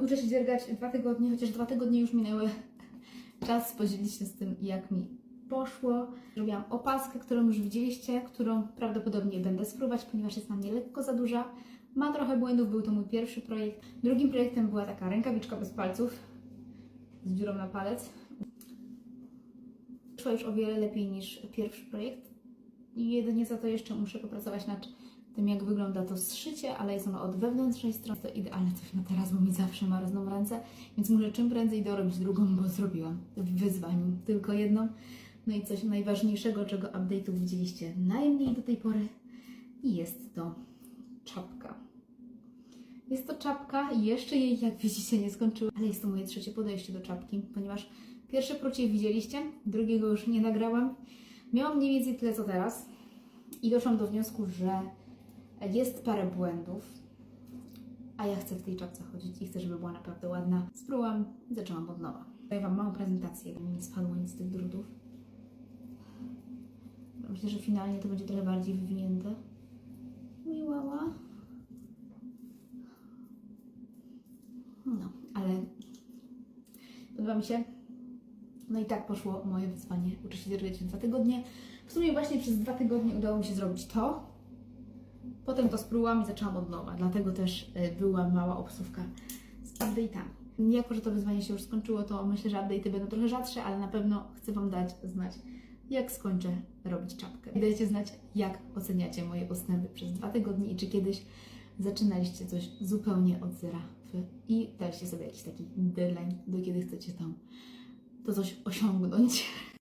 Uczę się dziergać dwa tygodnie, chociaż dwa tygodnie już minęły. Czas podzielić się z tym, jak mi poszło. Zrobiłam opaskę, którą już widzieliście, którą prawdopodobnie będę spróbować, ponieważ jest na mnie lekko za duża. Ma trochę błędów, był to mój pierwszy projekt. Drugim projektem była taka rękawiczka bez palców z dziurą na palec. Szła już o wiele lepiej niż pierwszy projekt. Jedynie za to jeszcze muszę popracować nad tym, jak wygląda to zszycie, ale jest ono od wewnętrznej strony. To idealne coś na teraz, bo mi zawsze marzną ręce, więc muszę czym prędzej dorobić drugą, bo zrobiłam w wyzwaniu tylko jedną. No i coś najważniejszego, czego update'ów widzieliście najmniej do tej pory jest to czapka. Jest to czapka i jeszcze jej, jak widzicie, nie skończyłam, ale jest to moje trzecie podejście do czapki, ponieważ pierwsze prócie widzieliście, drugiego już nie nagrałam. Miałam mniej więcej tyle co teraz i doszłam do wniosku, że jest parę błędów, a ja chcę w tej czapce chodzić i chcę, żeby była naprawdę ładna. Spróbowałam i zaczęłam od nowa. Daję Wam małą prezentację, żeby mi nie spadło nic z tych drutów. Myślę, że finalnie to będzie trochę bardziej wywinięte. Miłała. No, ale podoba mi się. No i tak poszło moje wyzwanie. Uczę się dwa tygodnie. W sumie właśnie przez dwa tygodnie udało mi się zrobić to. Potem to spróbowałam i zaczęłam od nowa. Dlatego też y, była mała obsówka z update'ami. Jako, że to wyzwanie się już skończyło, to myślę, że update'y będą trochę rzadsze, ale na pewno chcę Wam dać znać, jak skończę robić czapkę. Dajcie znać, jak oceniacie moje postępy przez dwa tygodnie i czy kiedyś zaczynaliście coś zupełnie od zera i daliście sobie jakiś taki deadline, do kiedy chcecie tam 走走我想五楼你